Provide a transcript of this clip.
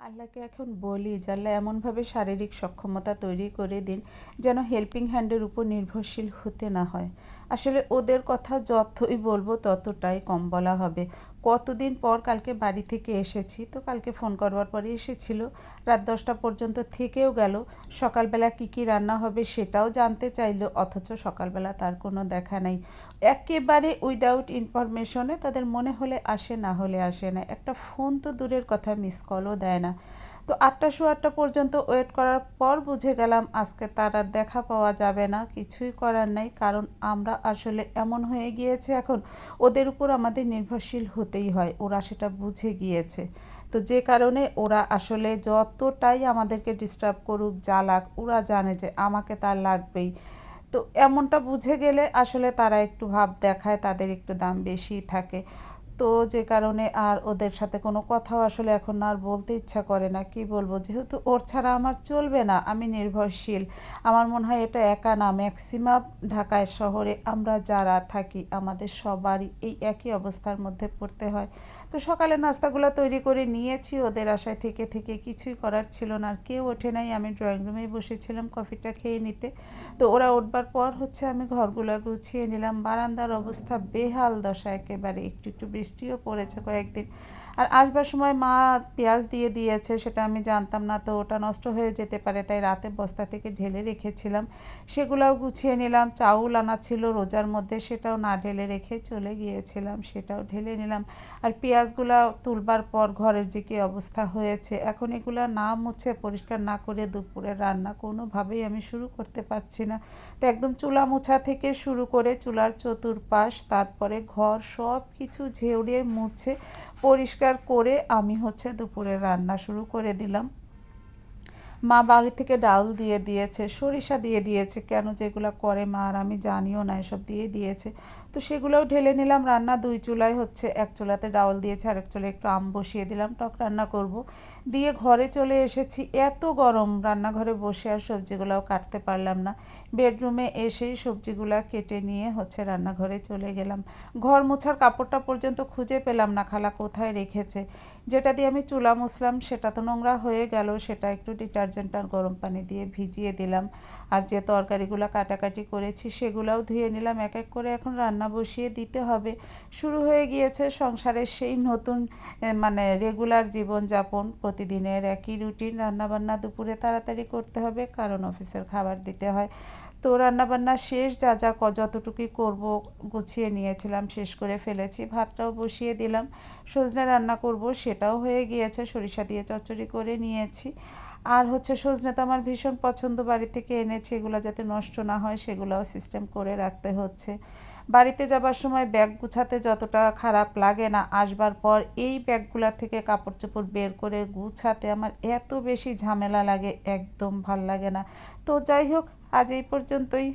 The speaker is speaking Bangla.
আল্লাহকে এখন বলি যে আল্লাহ এমনভাবে শারীরিক সক্ষমতা তৈরি করে দিন যেন হেল্পিং হ্যান্ডের উপর নির্ভরশীল হতে না হয়। আসলে ওদের কথা যতই বলব ততটাই কম বলা হবে। কতদিন পর কালকে বাড়ি থেকে এসেছি? তো কালকে ফোন করবার পরে এসেছিল। রাত দশটা পর্যন্ত থেকেও গেল। সকালবেলা কি কি রান্না হবে সেটাও জানতে চাইলো, অথচ সকালবেলা তার কোনো দেখা নাই। একেবারে উইদাউট ইনফরমেশনে তাদের মনে হলে আসে, না হলে আসে না। একটা ফোন তো দূরের কথা মিস কলও দেয় না। তো আটটা শো আটটা পর্যন্ত ওয়েট করার পর বুঝে গেলাম আজকে তার আর দেখা পাওয়া যাবে না, কিছুই করার নাই, কারণ আমরা আসলে এমন হয়ে গিয়েছে এখন, ওদের উপর আমাদের নির্ভরশীল হতেই হয়, ওরা সেটা বুঝে গিয়েছে। তো যে কারণে ওরা আসলে যতটাই আমাদেরকে ডিস্টার্ব করুক, জ্বালাক, ওরা জানে যে আমাকে তার লাগবেই। তো এমনটা বুঝে গেলে আসলে তারা একটু ভাব দেখায়, তাদের একটু দাম বেশি থাকে। তো যে কারণে আর ওদের সাথে কোনো কথাও আসলে এখন আর বলতে ইচ্ছা করে না। কি বলব? যেহেতু ওর ছাড়া আমার চলবে না, আমি নির্ভরশীল। আমার মনে হয় এটা একা না, ম্যাক্সিমাম ঢাকায় শহরে আমরা যারা থাকি, আমাদের সবারই এই একই অবস্থার মধ্যে পড়তে হয়। তো সকালে নাস্তাগুলো তৈরি করে নিয়েছি, ওদের আশায় থেকে থেকে কিছুই করার ছিল না। আর কেউ ওঠে নাই, আমি ড্রয়িং রুমেই বসেছিলাম কফিটা খেয়ে নিতে। তো ওরা উঠবার পর হচ্ছে আমি ঘরগুলো গুছিয়ে নিলাম। বারান্দার অবস্থা বেহাল দশা, একেবারে একটু একটু বৃষ্টিও পড়েছে কয়েকদিন। আর আসবার সময় মা পেঁয়াজ দিয়ে দিয়েছে, সেটা আমি জানতাম না, তো ওটা নষ্ট হয়ে যেতে পারে, তাই রাতে বস্তা থেকে ঢেলে রেখেছিলাম। সেগুলোও গুছিয়ে নিলাম, চাউল আনা ছিল রোজার মধ্যে, সেটাও না ঢেলে রেখে চলে গিয়েছিলাম, সেটাও ঢেলে নিলাম। আর পেঁয়াজগুলো তুলবার পর ঘরের যে কী অবস্থা হয়েছে, এখন এগুলো না মুছে পরিষ্কার না করে দুপুরে রান্না কোনোভাবেই আমি শুরু করতে পারছি না। তো একদম চুলা মোছা থেকে শুরু করে চুলার চতুর্পাশ, তারপরে ঘর সব কিছু ঝেউড়িয়ে মুছে পরিষ্কার করে আমি হচ্ছে দুপুরে রান্না শুরু করে দিলাম। মা বাড়ি থেকে ডাল দিয়ে দিয়েছে, সরিষা দিয়ে দিয়েছে। কেন যেগুলো করে মা আর আমি জানিও না, এসব দিয়ে দিয়েছে। তো সেগুলোও ঢেলে নিলাম, রান্না দুই চুলায় হচ্ছে। এক চুলাতে ডাউল দিয়েছে আর এক চুলায় একটু আম বসিয়ে দিলাম, টক রান্না করব। দিয়ে ঘরে চলে এসেছি, এত গরম। রান্নাঘরে বসে আর সবজিগুলোও কাটতে পারলাম না। বেডরুমে এসেই সবজিগুলো কেটে নিয়ে হচ্ছে রান্নাঘরে চলে গেলাম। ঘর মোছার কাপড়টা পর্যন্ত খুঁজে পেলাম না, খালা কোথায় রেখেছে। যেটা দিয়ে আমি চুলা মুছলাম, সেটা তো নোংরা হয়ে গেল, সেটা একটু ডিটারজেন্ট আর গরম পানি দিয়ে ভিজিয়ে দিলাম। আর যে তরকারিগুলো কাটাকাটি করেছি সেগুলোও ধুয়ে নিলাম। এক এক করে এখন রান্না বসিয়ে দিতে হবে। শুরু হয়ে গিয়েছে সংসারের সেই নতুন মানে রেগুলার জীবনযাপন। প্রতিদিনের একই রুটিন রান্নাবান্না দুপুরে তাড়াতাড়ি করতে হবে, কারণ অফিসের খাবার দিতে হয়। তো রান্নাবান্না শেষ, যা যা যতটুকুই করব, গুছিয়ে নিয়েছিলাম, শেষ করে ফেলেছি। ভাতটাও বসিয়ে দিলাম। সজনে রান্না করব, সেটাও হয়ে গিয়েছে। সরিষা দিয়ে চচ্চড়ি করে নিয়েছি। আর হচ্ছে সজনে তো আমার ভীষণ পছন্দ, বাড়ি থেকে এনেছি, এগুলো যাতে নষ্ট না হয় সেগুলোও সিস্টেম করে রাখতে হচ্ছে। বাড়িতে যাবার সময় ব্যাগ গুছাতে যতটা খারাপ লাগে না, আসবার পর এই ব্যাগগুলার থেকে কাপড় চোপড় বের করে গুছাতে আমার এত বেশি ঝামেলা লাগে, একদম ভালো লাগে না। তো যাই হোক, আজ এই পর্যন্তই।